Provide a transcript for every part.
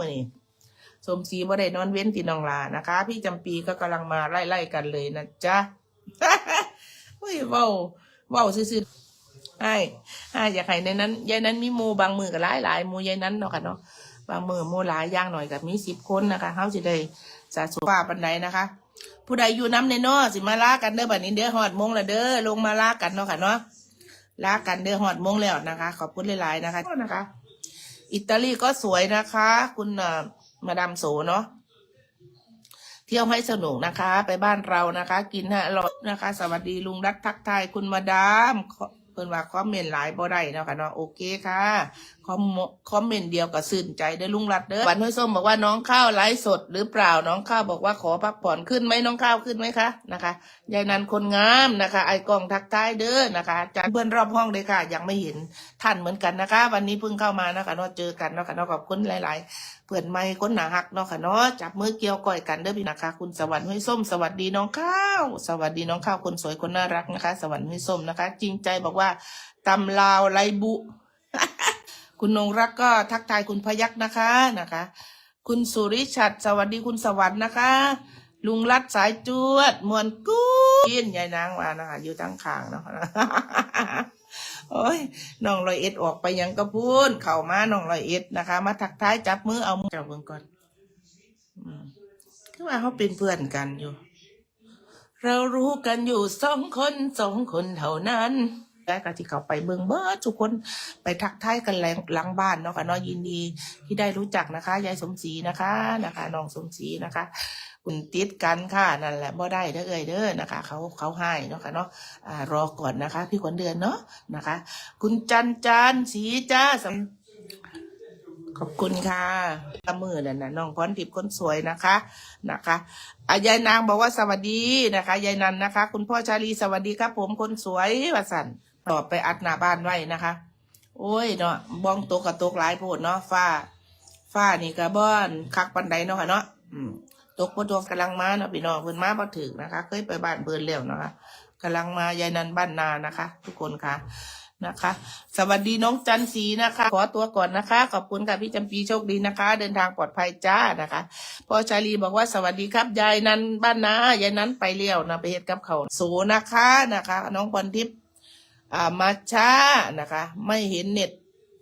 มือนี่สมศรีบ่ได้นอนเว้นที่น้องลานะคะ พี่จำปีก็กำลังมาไล่ๆกันเลยนะจ๊ะเฮ้ยเว้าเว้าซื่อๆไอ้ไอ้อยากให้ในนั้นยายนั้นมีหมูบางมือกับหลายหลายๆมูยายนั้นเนาะค่ะเนาะบางมือหมูหลายย่างหน่อยกับมีสิบคนนะคะเขาจะได้สะสมว่าปันไดนะคะ ผู้ใดอยู่น้ำในนอสิมาลากันเด้อบัดนี้เด้อหอดมงละเด้อลงมาลากันเนาะค่ะเนาะลากันเด้อหอดมงแล้วนะคะ ขอบคุณหลายๆนะคะนะคะ อิตาลีก็สวยนะคะ คุณมาดามโสเนาะเที่ยวให้สนุกนะคะ ไปบ้านเรานะคะ กินให้อร่อยนะคะ สวัสดีลุงรักทักทายคุณมาดาม เพิ่นว่าคอมเมนต์หลายบ่ได้เนาะค่ะเนาะโอเคค่ะคอมคอมเมนต์เดียวกับสื่นใจเด้ลุงรัดเด้อวันห้วยส้มบอกว่าน้องข้าวไลฟ์สดหรือเปล่าน้องข้าวบอกว่าขอพักผ่อนขึ้นไหมน้องข้าวขึ้นไหมคะนะคะยายนันคนงามนะคะ ไอกล้องทักทายเด้อนะคะจากเพื่อนรอบห้องเลยค่ะ ยังไม่เห็นท่านเหมือนกันนะคะ วันนี้เพิ่งเข้ามานะคะเนาะเจอกันเนาะค่ะเนาะขอบคุณหลาย ๆเพื่อนไม่คนหนาหักเนาะค่ะเนาะจับมือเกี่ยวก้อยกันเด้อพี่นะคะ คุณสวรรค์ห้วยส้ม สวัสดีน้องข้าว สวัสดีน้องข้าวคนสวยคนน่ารักนะคะ สวรรค์ห้วยส้มนะคะ จริงใจบอกว่าตำลาวไรบุ คุณนงรักก็ทักทายคุณพยักนะคะนะคะ คุณสุริชัดสวัสดีคุณสวรรค์นะคะ ลุงรัดสายจวดมวนกู้ยินยายนางมานะคะอยู่ตั้งขางเนาะ โอ้ยน้องลอยเอ็ดออกไปยังกระพูนเข่ามาน้องลอยเอ็ดนะคะ มาทักท้ายจับมือเอามือจับเบิ่งก่อนคือว่าเขาเป็นเพื่อนกันอยู่ เรารู้กันอยู่สองคนสองคนเท่านั้นแล้วก็ที่เขาไปเบิ่งเบิดทุกคนไปทักทายกันแรงหลังบ้านเนาะค่ะเนาะยินดีที่ได้รู้จักนะคะ ยายสมศรีนะคะนะคะน้องสมศรีนะคะ คุณติดกันค่ะนั่นแหละบ่ได้เด้อเอ่ยเด้อนะคะเขาเขาให้เนาะค่ะเนาะอ่ารอก่อนนะคะ พี่ขวัญเดือนเนาะนะคะ คุณจันจันสีจ้าสขอบคุณค่ะละมือนั่นนะน้องพรทิพย์คนสวยนะคะนะคะอายายนางบอกว่าสวัสดีนะคะยายนันนะคะ คุณพ่อชาลีสวัสดีครับ ผมคนสวยวสันตอบไปอัดหน้าบ้านไว้นะคะ โอ้ยเนาะบ้องตกกับตกหลายโพดเนาะฟ้าฟ้านี่กระบอนคักปันไดเนาะค่ะเนาะ ตกบนดวงกำลังมาเนาะพี่น้องเพิ่นมาบ่ถึงนะคะ เคยไปบ้านเพิ่นแล้วนะคะกำลังมายายนันบ้านนานะคะ ทุกคนค่ะนะคะ สวัสดีน้องจันสีนะคะ ขอตัวก่อนนะคะ ขอบคุณค่ะพี่จำปีโชคดีนะคะ เดินทางปลอดภัยจ้านะคะพ่อชาลีบอกว่าสวัสดีครับยายนันบ้านนายายนันไปเลี้ยวนะไปเฮ็ดกับเขาวโสนะคะนะคะ น้องพรทิพย์อ่ามาช้านะคะ ไม่เห็นเน็ต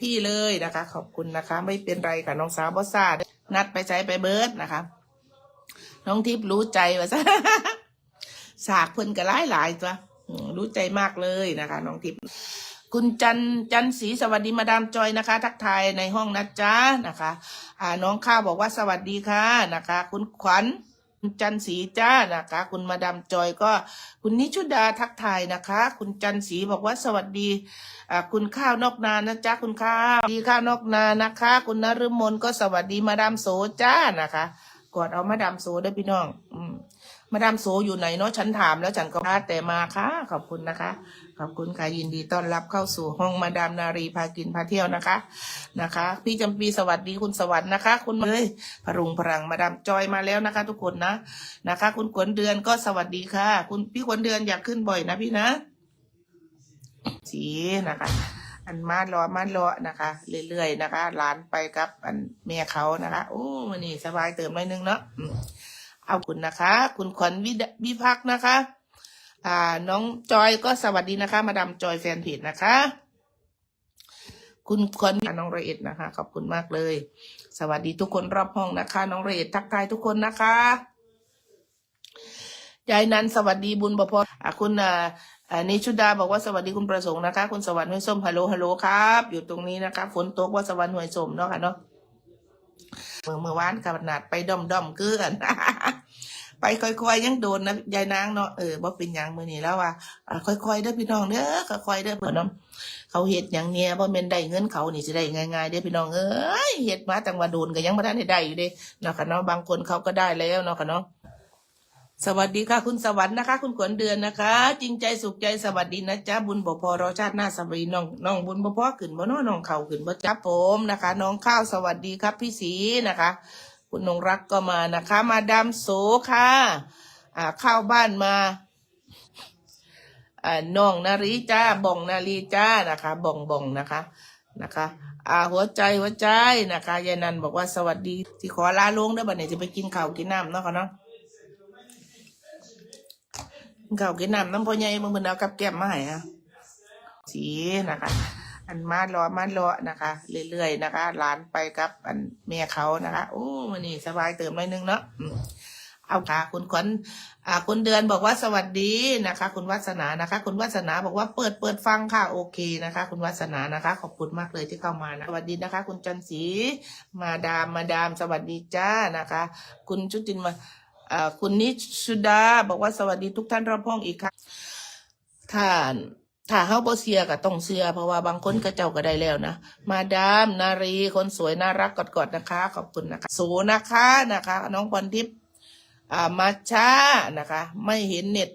พี่เลยนะคะ ขอบคุณนะคะ ไม่เป็นไรค่ะน้องสาวบอสซานัดไปใช้ไปเบิร์ดนะคะ น้องทิพย์รู้ใจว่าซะสากเพิ่นก็หลายหลายตัวรู้ใจมากเลยนะคะ น้องทิพย์คุณจันจันศรีสวัสดีมาดามจอยนะคะ ทักทายในห้องนะจ๊ะนะคะ อ่าน้องข้าวบอกว่าสวัสดีค่ะนะคะ คุณขวัญคุณจันศรีจ้านะคะ คุณมาดามจอยก็ คุณนิชุดาทักทายนะคะ คุณจันศรีบอกว่าสวัสดีอ่าคุณข้าวนอกนานะจ๊ะคุณข้าวดีข้าวนอกนานะคะ คุณนฤมลก็สวัสดีมาดามโสจ้านะคะ กอดเอามาดามโซได้พี่น้อง อืมมาดามโซอยู่ไหนเนาะฉันถามแล้วฉันก็พาแต่มาค่ะ ขอบคุณนะคะ ขอบคุณค่ะยินดีต้อนรับเข้าสู่ห้องมาดามนารีพากินพาเที่ยวนะคะนะคะ พี่จำปีสวัสดีคุณสวัสดิ์นะคะ คุณเอ้ยพรุงพรังมาดามจอยมาแล้วนะคะ ทุกคนนะนะคะ คุณขวัญเดือนก็สวัสดีค่ะ คุณพี่ขวัญเดือนอยากขึ้นบ่อยนะพี่นะสีนะคะ อันมารอมารอนะคะ เรื่อยๆนะคะหลานไปกับ อันแม่เขานะคะ โอ้มันนี่สบายเติมหน่อยนึงเนาะเอาคุณนะคะ คุณขวัญวิวิพักนะคะ อ่า น้องจอยก็สวัสดีนะคะ มาดามจอยแฟนเพจนะคะ คุณขวัญน้องระเอ็ดนะคะ ขอบคุณมากเลย สวัสดีทุกคนรอบห้องนะคะ น้องระเอ็ดทักทายทุกคนนะคะ ยายนันสวัสดีบุญบพรอะคุณอ่านิชุดาบอกว่าสวัสดีคุณประสงค์นะคะ คุณสวรรค์ห้วยส้มฮัลโหลฮัลโหลครับอยู่ตรงนี้นะคะฝนตกว่าสวรรค์ห้วยส้มเนาะค่ะเนาะเมื่อเมื่อวานขนาดไปด้อมด้อมเกลือนไปค่อยๆยังโดนนะยายนางเนาะเออบ่เป็นยังมือนี้แล้วว่าอ่าค่อยๆเด้อพี่น้องเด้อค่อยๆเด้อเพิ่นเนาะเขาเฮ็ดหยังเนี่ยบ่แม่นได้เงินเขานี่สิได้ง่ายๆเด้อพี่น้องเอ้ยเฮ็ดมาจังว่าโดนก็ยังบ่ทันได้ได้อยู่เด้เนาะค่ะเนาะบางคนเขาก็ได้แล้วเนาะค่ะเนาะ สวัสดีค่ะ คุณสวรรค์นะคะ คุณขวัญเดือนนะคะ จริงใจสุขใจสวัสดีนะจ๊ะบุญบ่พอรอชาติหน้าสวัสดีน้องน้องบุญบ่พอขึ้นบ่น้อน้องเข่าขึ้นบ่จับผมนะคะ น้องข้าวสวัสดีครับพี่สีนะคะ คุณนงรักก็มานะคะ มาดามโสค่ะ อ่าเข้าบ้านมาอ่าน้องนารีจ้าบ่องนารีจ้านะคะบ่องบ่องนะคะนะคะอ่าหัวใจหัวใจนะคะยายนันบอกว่าสวัสดีที่ขอลาลงได้บัดนี้จะไปกินข้าวกินน้ำเนาะค่ะเนาะ กินข้ากินน้ำน้ำพ่อใหญ่มึงเป็นเอากับแก้มมาให้อะสีนะคะ อันมารอมารอนะคะ เรื่อยๆนะคะหลานไปกับอันแม่เขานะคะโอ้มันนี่สบายเติมหน่อยนึงเนาะเอาค่ะคุณขวัญอ่าคุณเดือนบอกว่าสวัสดีนะคะ คุณวัสนานะคะ คุณวัสนาบอกว่าเปิดเปิดฟังค่ะโอเคนะคะ คุณวัสนานะคะ ขอบคุณมากเลยที่เข้ามานะสวัสดีนะคะ คุณจันศรีมาดามมาดามสวัสดีจ้านะคะ คุณชุตินมา คุณนิชุดา บอกว่าสวัสดีทุกท่านรอบห้องอีกครั้งท่านถ้าเฮาบ่เสียก็ต้องเสียเพราะว่าบางคนก็เจ้าก็ได้แล้วนะ มาดามนารีคนสวยน่ารักกอดๆนะคะ ขอบคุณนะคะสูนะคะนะคะ น้องพรทิพย์อ่ามาช้านะคะ ไม่เห็นเน็ต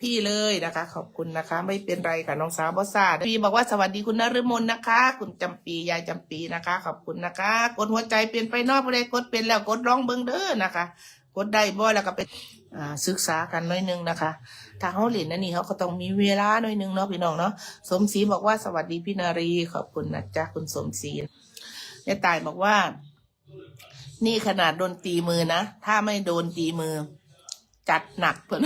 พี่เลยนะคะ ขอบคุณนะคะ ไม่เป็นไรค่ะน้องสาวบอสซาพี่บอกว่าสวัสดีคุณนฤมลนะคะ คุณจำปียายจำปีนะคะ ขอบคุณนะคะ กดหัวใจเปลี่ยนไปนอกไปเลยกดเป็นแล้วกดร้องเบิ้งเด้อนะคะ กดได้บ่แล้วก็ไปศึกษากันหน่อยนึงนะคะถ้าเขาเล่นนั่นนี่เขาก็ต้องมีเวลาหน่อยนึงเนาะพี่น้องเนาะสมศรีบอกว่าสวัสดีพี่นารีขอบคุณนะจ๊ะคุณสมศรียายตายบอกว่า นี่ขนาดโดนตีมือนะถ้าไม่โดนตีมือ จัดหนักเพื่อน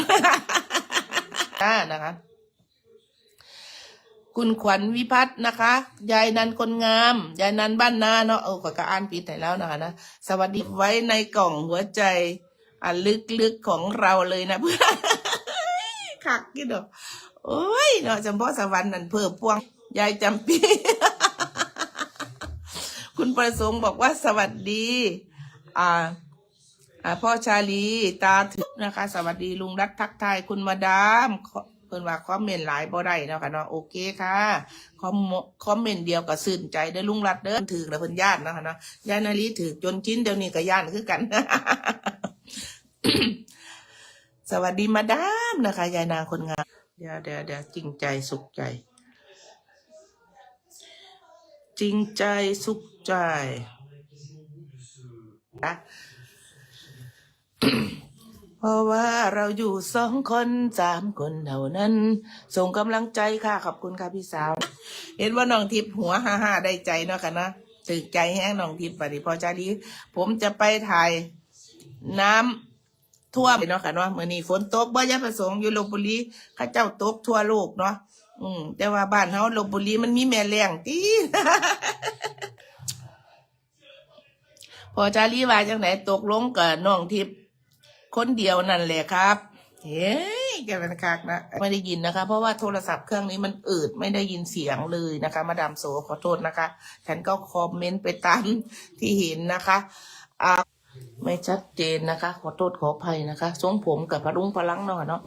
อ่านะคะ คุณขวัญวิพัฒน์นะคะยายนันคนงามยายนันบ้านนาเนาะเออขอยก็อ่านผิดแต่แล้วนะคะนะสวัสดีไว้ในกล่องหัวใจ อันลึกๆของเราเลยนะเพื่อนคักกี่ดอกโอ้ยเนาะจำเพาะสวรรค์นั่นเพิ่มพวงยายจำปีคุณประสงค์บอกว่าสวัสดี อ่าอ่าพ่อชาลีตาถึกนะคะ สวัสดีลุงรัฐทักทายคุณมาดามเพิ่นว่าคอมเมนต์หลายบ่ได้เนาะค่ะเนาะโอเคค่ะคอมคอมเมนต์เดียวกับสื่นใจเด้อลุงรัฐเด้อถือแล้วเพิ่นญาติเนาะค่ะเนาะยายนาลีถือจนชิ้นเดี๋ยวนี้ก็ย่านคือกัน สวัสดีมาดามนะคะ ยายนางคนงามเดี๋ยวเดี๋ยวเดี๋ยวจริงใจสุขใจ จริงใจสุขใจนะเพราะว่าเราอยู่สองคนสามคนเท่านั้น ส่งกำลังใจค่ะ ขอบคุณค่ะพี่สาว เห็นว่าน้องทิพย์หัวฮ่าฮาได้ใจเนาะค่ะนะตึกใจแห้งน้องทิพย์ปฏิพอจารีผมจะไปถ่ายน้ำ ท่วมเนาะค่ะเนาะเมื่อนี้ฝนตกบ่ยะประสงค์อยู่ลบบุรีข้าเจ้าตกทั่วโลกเนาะอืมแต่ว่าบ้านเฮาลบบุรีมันมีแม่แรงตีพอจารีว่าจังไหนตกลงกับน้องทิพย์คนเดียวนั่นแหละครับเฮ้ยแกเป็นคักนะไม่ได้ยินนะคะ เพราะว่าโทรศัพท์เครื่องนี้มันอืดไม่ได้ยินเสียงเลยนะคะ มาดามโสขอโทษนะคะ ฉันก็คอมเมนต์ไปตามที่เห็นนะคะอ่า ไม่ชัดเจนนะคะ ขอโทษขออภัยนะคะทรงผมกับพรุงพลังเนาะเนาะ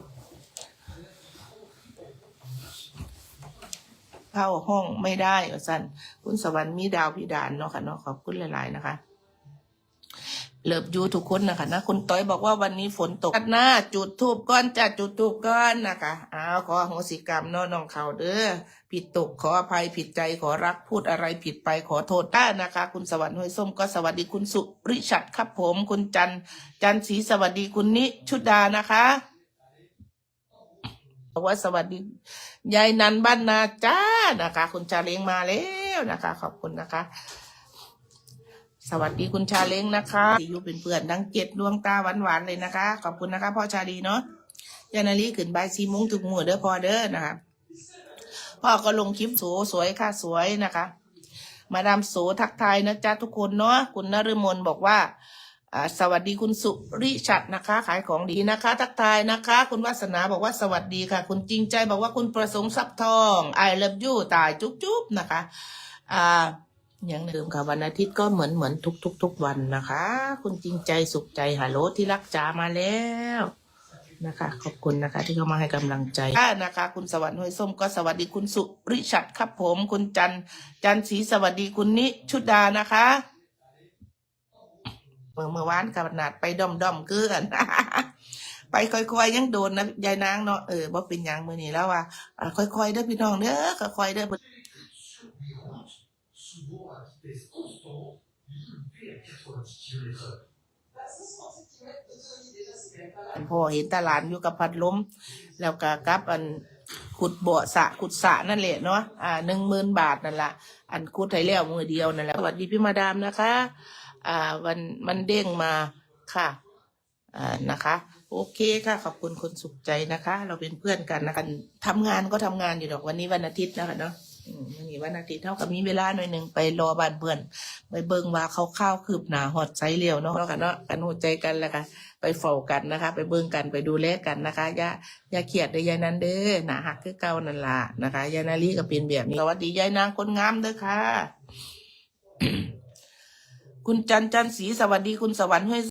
เข้าห้องไม่ได้อสันคุณสวรรค์มีดาวพิดานเนาะค่ะเนาะขอบคุณหลาย ๆ นะคะ เลิฟยูทุกคนนะคะนะคุณต้อยบอกว่าวันนี้ฝนตกหน้าจุดทูบก้อนจัดจุดทูบก้อนนะคะอ้าวขอโหสิกรรมนาะน้องเขาเด้อผิดตกขออภัยผิดใจขอรักพูดอะไรผิดไปขอโทษได้นะคะ คุณสวรรค์ห้วยส้มก็สวัสดีคุณสุริชัดครับผมคุณจันจันศรีสวัสดีคุณนิชุดานะคะบอกว่าสวัสดียายนันบ้านนาจ้านะคะ คุณจาเล้งมาแล้วนะคะ ขอบคุณนะคะ สวัสดีคุณชาเล้งนะคะที่อยู่เป็นเพื่อนดังเจ็ดดวงตาหวานๆเลยนะคะ ขอบคุณนะคะพ่อชาดีเนาะยานาลีขึ้นใบซีมุ้งถึงหมู่เด้อพอเด้อนะคะพ่อก็ลงคลิปโสสวยค่ะสวยนะคะ มาดามโสทักทายนะจ๊ะทุกคนเนาะคุณนฤมลบอกว่าอ่าสวัสดีคุณสุริชัดนะคะ ขายของดีนะคะ ทักทายนะคะ คุณวาสนาบอกว่าสวัสดีค่ะ คุณจริงใจบอกว่าคุณประสงค์ทรัพย์ทองไอเลิฟยูตายจุ๊บๆนะคะ อ่า อย่างเดิมค่ะวันอาทิตย์ก็เหมือนเหมือนทุกทุกทุกวันนะคะ คุณจริงใจสุขใจฮัลโหลที่รักจ๋ามาแล้วนะคะ ขอบคุณนะคะ ที่เข้ามาให้กำลังใจค่ะนะคะ คุณสวัสดิ์ห้วยส้มก็สวัสดีคุณสุริชัดครับผม คุณจันจันศรีสวัสดีคุณนิชุดานะคะเมื่อเมื่อวานกับนาดไปด้อมด้อมเกลือนไปค่อยๆยังโดนนะยายนางเนาะเออบ่เป็นยังมือนี้แล้วว่าค่อยๆเด้อพี่น้องเด้อค่อยๆเด้อ พ่อเห็นตาหลานอยู่กับพัดลมแล้วก็กับอันขุดบ่อสะขุดสะนั่นแหละเนาะอ่าหนึ่งหมื่นบาทนั่นละอันขุดไทยแล้วมือเดียวนั่นแหละสวัสดีพี่มาดามนะคะ อ่าวันมันเด้งมาค่ะอ่านะคะ โอเคค่ะขอบคุณคนสุขใจนะคะ เราเป็นเพื่อนกันนะคะทำงานก็ทำงานอยู่ดอกวันนี้วันอาทิตย์นะคะเนาะ มันนี้วันอาทิตย์เท่ากับมีเวลาหน่อยหนึ่งไปรอบ้านเพื่อน ไปเบิ่งว่าเขาข้าวคืบหนาหอดไซเลียวเนาะเนาะค่ะเนาะกันหัวใจกันแหละค่ะไปเฝ้ากันนะคะ ไปเบิ่งกันไปดูแลกันนะคะย่าย่าเครียดเด้ยายนั้นเด้อหนาหักคือเก่านั่นล่ะนะคะยายนาลีก็เป็นแบบนี้สวัสดียายนางคนงามเด้อค่ะ คุณจันจันศรีสวัสดีคุณสวรรค์ห้วย